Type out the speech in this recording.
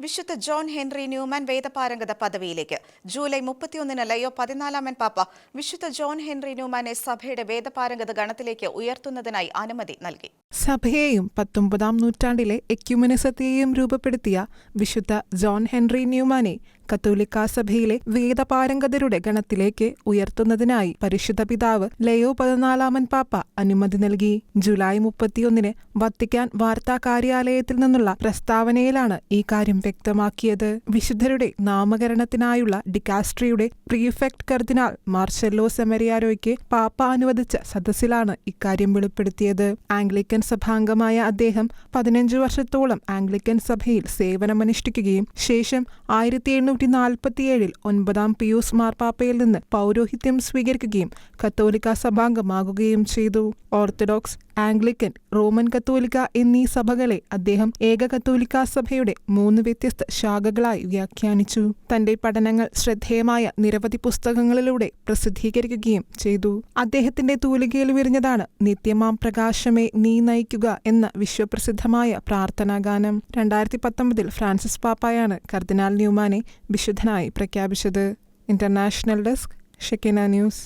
വിശുദ്ധ John Henry Newman വേദപാരംഗത പദവിയിലേക്ക്. July മുപ്പത്തിയൊന്നിന് ലയോ പതിനാലാമൻ പാപ്പ വിശുദ്ധ ജോൺ ഹെൻറി ന്യൂമാനെ സഭയുടെ വേദപാരംഗത ഗണത്തിലേക്ക് ഉയർത്തുന്നതിനായി അനുമതി നൽകി. സഭയെയും പത്തൊമ്പതാം നൂറ്റാണ്ടിലെ എക്യുമനിസത്തെയും രൂപപ്പെടുത്തിയ വിശുദ്ധ ജോൺ ഹെൻറി ന്യൂമാനെ കത്തോലിക്കാ സഭയിലെ വേദപാരംഗതരുടെ ഗണത്തിലേക്ക് ഉയർത്തുന്നതിനായി പരിശുദ്ധ പിതാവ് ലയോ പതിനാലാമൻ പാപ്പ അനുമതി നൽകി. ജൂലൈ മുപ്പത്തിയൊന്നിന് വത്തിക്കാൻ വാർത്താ കാര്യാലയത്തിൽ നിന്നുള്ള പ്രസ്താവനയിലാണ് ഈ കാര്യം വ്യക്തമാക്കിയത്. വിശുദ്ധരുടെ നാമകരണത്തിനായുള്ള ഡിക്കാസ്ട്രിയുടെ പ്രീഫെക്ട് കർദിനാൾ മാർഷെല്ലോ സെമരിയാരോയ്ക്ക് പാപ്പ അനുവദിച്ച സദസ്സിലാണ് ഇക്കാര്യം വെളിപ്പെടുത്തിയത്. ആംഗ്ലിക്കൻ സഭാംഗമായ അദ്ദേഹം പതിനഞ്ചു വർഷത്തോളം ആംഗ്ലിക്കൻ സഭയിൽ സേവനമനുഷ്ഠിക്കുകയും ശേഷം ആയിരത്തി എണ്ണൂറ്റി നാൽപ്പത്തിയേഴിൽ ഒൻപതാം പിയൂസ് മാർപ്പാപ്പയിൽ നിന്ന് പൗരോഹിത്യം സ്വീകരിക്കുകയും കത്തോലിക്ക സഭാംഗമാകുകയും ചെയ്തു. ഓർത്തഡോക്സ് ആംഗ്ലിക്കൻ റോമൻ കത്തോലിക്ക എന്നീ സഭകളെ അദ്ദേഹം ഏക കത്തോലിക്ക സഭയുടെ മൂന്ന് വ്യത്യസ്ത ശാഖകളായി വ്യാഖ്യാനിച്ചു. തന്റെ പഠനങ്ങൾ ശ്രദ്ധേയമായ നിരവധി പുസ്തകങ്ങളിലൂടെ പ്രസിദ്ധീകരിക്കുകയും ചെയ്തു. അദ്ദേഹത്തിന്റെ തൂലികയിൽ വിരിഞ്ഞതാണ് നിത്യമാം പ്രകാശമേ നീ നയിക്കുക എന്ന വിശ്വപ്രസിദ്ധമായ പ്രാർത്ഥനാഗാനം രണ്ടായിരത്തി പത്തൊമ്പതിൽ ഫ്രാൻസിസ് പാപ്പായാണ് കർദിനാൾ ന്യൂമാനെ വിശുദ്ധനായി പ്രഖ്യാപിച്ചത്. International desk Shekinah news.